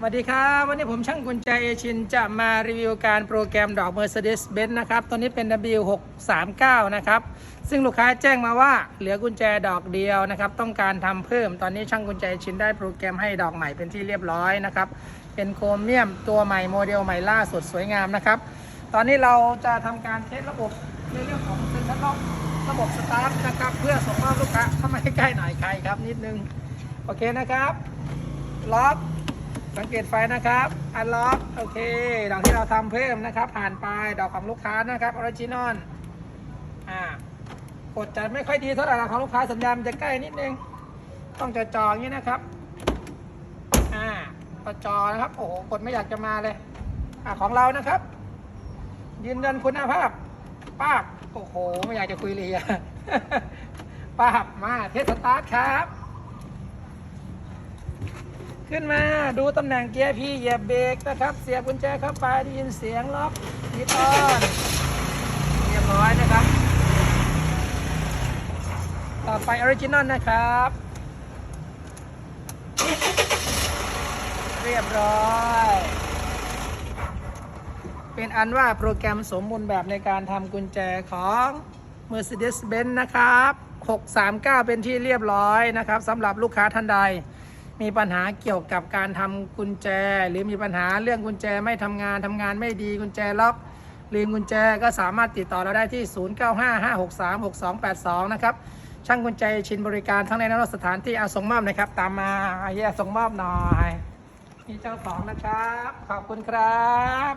สวัสดีครับ วันนี้ผมช่างกุญแจเอชินจะมารีวิวการโปรแกรมดอก Mercedes-Benz นะครับ ตัวนี้เป็น W639 นะครับ ซึ่งลูกค้าแจ้งมาว่าเหลือกุญแจดอกเดียวนะครับ ต้องการทำเพิ่ม ตอนนี้ช่างกุญแจเอชินได้โปรแกรมให้ดอกใหม่เป็นที่เรียบร้อยนะครับ เป็นโครเมียมตัวใหม่โมเดลใหม่ล่าสุดสวยงามนะครับ ตอนนี้เราจะทำการเทสระบบในเรื่องของเซ็นทรัลล็อกระบบสตาร์ทนะครับ เพื่อส่งมอบลูกค้าเข้ามาใกล้ๆหน่อยใครครับนิดนึง โอเคนะครับ ล็อก สังเกตไฟนะครับ อันล็อก โอเค ดอกที่เราทำเพิ่มนะครับ ผ่านไป ดอกของลูกค้านะครับ ออริจินอล อ่ากดจะไม่ค่อยดีเท่าไหร่หรอกของลูกค้าสัญญาณมันจะใกล้นิดนึง ต้องจะจออย่างนี้นะครับ อ่าพอจอนะครับ โอ้โห กดไม่อยากจะมาเลย อ่าของเรานะครับ ยืนยันคุณภาพป้าบโอ้โห ไม่อยากจะคุยเลยอะป้าบมาเทสสตาร์ทครับ ขึ้นมาดูตำแหน่งเกียร์พี่เหยียบเบรกนะครับ เสียบกุญแจเข้าไปได้ยินเสียงล็อกดีตอนเรียบร้อยนะครับ ต่อไปออริจินอลนะครับ เรียบร้อย เป็นอันว่าโปรแกรมสมบูรณ์แบบในการทำกุญแจของ Mercedes-Benz นะครับ 639 เป็นที่เรียบร้อยนะครับสำหรับลูกค้าท่านใด มีปัญหาเกี่ยวกับการทำกุญแจ หรือมีปัญหาเรื่องกุญแจไม่ทำงานทำงานไม่ดีกุญแจล็อกลืมกุญแจก็สามารถติดต่อเราได้ที่ 0955636282 นะครับ ช่างกุญแจชินบริการทั้งในและนอกสถานที่อาส่งมอบนะครับ ตามมาอ้เฮียส่งมอบหน่อยนี่เจ้าของนะครับ ขอบคุณครับ